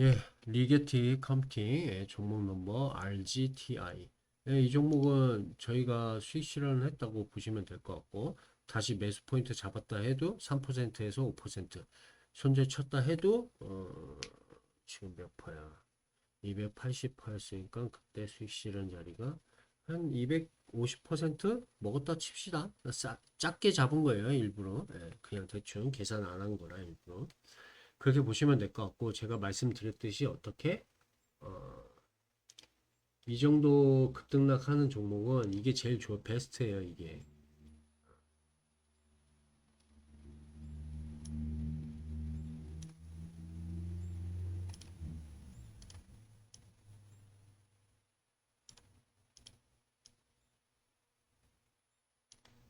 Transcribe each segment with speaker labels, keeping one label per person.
Speaker 1: 예, 리게티 예, 종목 넘버 RGTI. 예, 이 종목은 저희가 수익 실현을 했다고 보시면 될 것 같고 다시 매수 포인트 잡았다 해도 3%에서 5% 손절 쳤다 해도 어, 지금 몇 퍼야? 280%였으니까 그때 수익 실현 자리가 한 250% 먹었다 칩시다. 싸, 작게 잡은 거예요, 일부러. 예, 그냥 대충 계산 안 한 거라 일부러. 그렇게 보시면 될 것 같고 제가 말씀드렸듯이 어떻게 어, 이 정도 급등락하는 종목은 이게 제일 좋아 베스트예요 이게.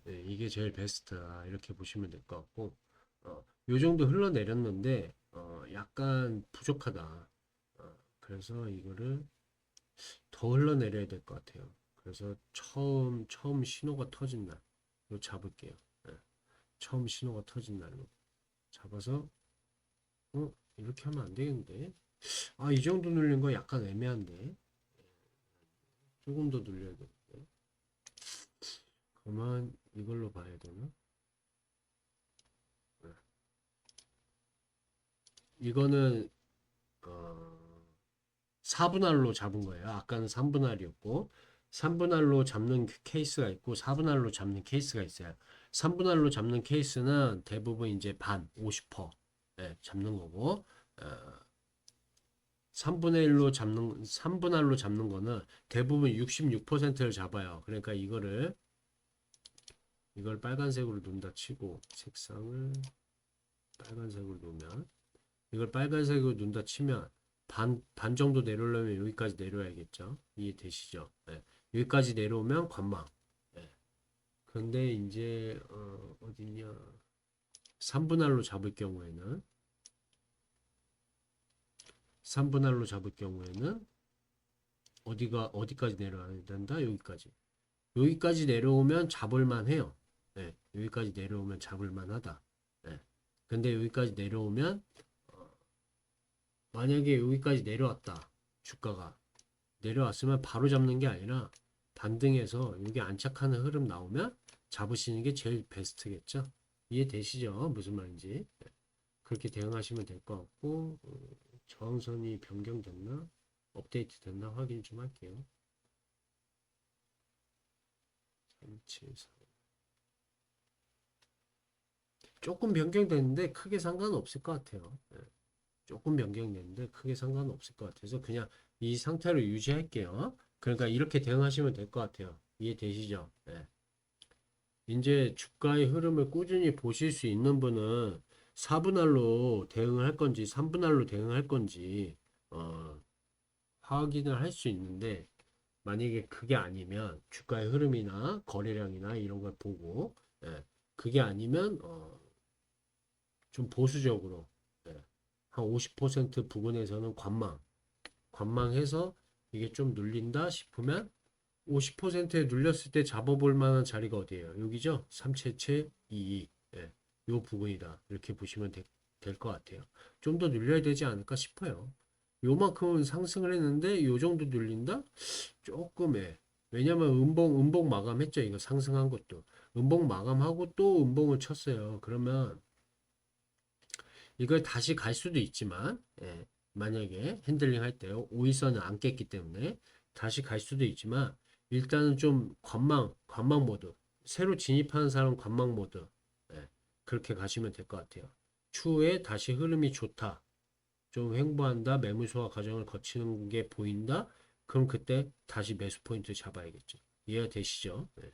Speaker 1: 네, 이게 제일 베스트다 이렇게 보시면 될 것 같고 어, 요 정도 흘러내렸는데 어, 약간 부족하다. 어, 그래서 이거를 더 흘러내려야 될 것 같아요. 그래서 처음 처음 신호가 터진 날, 이거 잡을게요. 예. 처음 신호가 터진 날로 잡아서 어 이렇게 하면 안 되겠는데? 아 이 정도 눌린 거 약간 애매한데? 조금 더 눌려야 되는데. 그러면 이걸로 봐야 되나? 이거는 어, 4분할로 잡은 거예요. 아까는 3분할이었고 3분할로 잡는 케이스가 있고 4분할로 잡는 케이스가 있어요. 3분할로 잡는 케이스는 대부분 이제 반 50% 예, 잡는 거고 어, 3분의 1로 잡는 3분할로 잡는 거는 대부분 66%를 잡아요. 그러니까 이거를 이걸 빨간색으로 놓는다 치고 색상을 빨간색으로 놓으면 이걸 빨간색으로 눈다 치면 반, 반 정도 내려오려면 여기까지 내려야겠죠. 이해되시죠? 네. 여기까지 내려오면 관망. 네. 근데 이제 어, 어디냐 3분할로 잡을 경우에는 3분할로 잡을 경우에는 어디가 어디까지 내려와야 된다? 여기까지. 여기까지 내려오면 잡을만 해요. 네. 여기까지 내려오면 잡을만 하다. 네. 근데 여기까지 내려오면 만약에 여기까지 내려왔다. 주가가 내려왔으면 바로 잡는 게 아니라 반등해서 여기 안착하는 흐름 나오면 잡으시는 게 제일 베스트겠죠. 이해되시죠? 무슨 말인지. 네. 그렇게 대응하시면 될 것 같고 어, 저항선이 변경됐나? 업데이트 됐나 확인 좀 할게요. 374 조금 변경됐는데 크게 상관없을 것 같아요. 네. 조금 변경됐는데 크게 상관은 없을 것 같아서 그냥 이 상태로 유지할게요. 그러니까 이렇게 대응하시면 될 것 같아요. 이해되시죠? 네. 이제 주가의 흐름을 꾸준히 보실 수 있는 분은 4분할로 대응을 할 건지 3분할로 대응할 건지 어, 확인을 할 수 있는데 만약에 그게 아니면 주가의 흐름이나 거래량이나 이런 걸 보고 예, 그게 아니면 어, 좀 보수적으로 한 50% 부근에서는 관망, 관망해서 이게 좀 눌린다 싶으면 50%에 눌렸을 때 잡아볼 만한 자리가 어디예요? 여기죠? 3채채 22. 예, 요 부분이다. 이렇게 보시면 될 것 같아요. 좀 더 눌려야 되지 않을까 싶어요. 요만큼은 상승을 했는데 요 정도 눌린다? 조금 예. 왜냐면 음봉 음봉 마감했죠. 이거 상승한 것도. 음봉 마감하고 또 음봉을 쳤어요. 그러면 이걸 다시 갈 수도 있지만 예, 만약에 핸들링 할 때 오이선을 안 깼기 때문에 다시 갈 수도 있지만 일단은 좀 관망 관망 모드 새로 진입하는 사람 관망 모드 예, 그렇게 가시면 될 것 같아요. 추후에 다시 흐름이 좋다. 좀 횡보한다. 매물 소화 과정을 거치는 게 보인다. 그럼 그때 다시 매수 포인트 잡아야겠죠. 이해가 되시죠? 네.